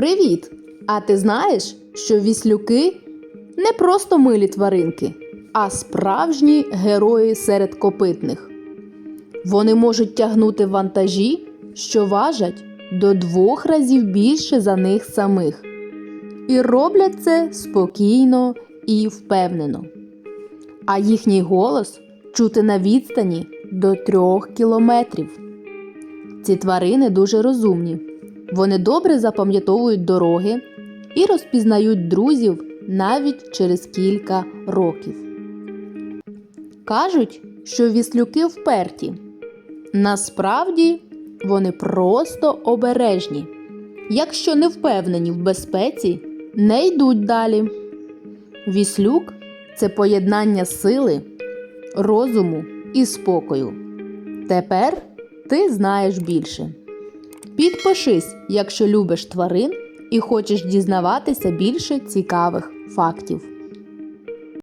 Привіт! А ти знаєш, що віслюки не просто милі тваринки, а справжні герої серед копитних. Вони можуть тягнути вантажі, що важать до двох разів більше за них самих. І роблять це спокійно і впевнено. А їхній голос чути на відстані до трьох кілометрів. Ці тварини дуже розумні. Вони добре запам'ятовують дороги і розпізнають друзів навіть через кілька років. Кажуть, що віслюки вперті. Насправді вони просто обережні. Якщо не впевнені в безпеці, не йдуть далі. Віслюк це поєднання сили, розуму і спокою. Тепер ти знаєш більше. Підпишись, якщо любиш тварин і хочеш дізнаватися більше цікавих фактів.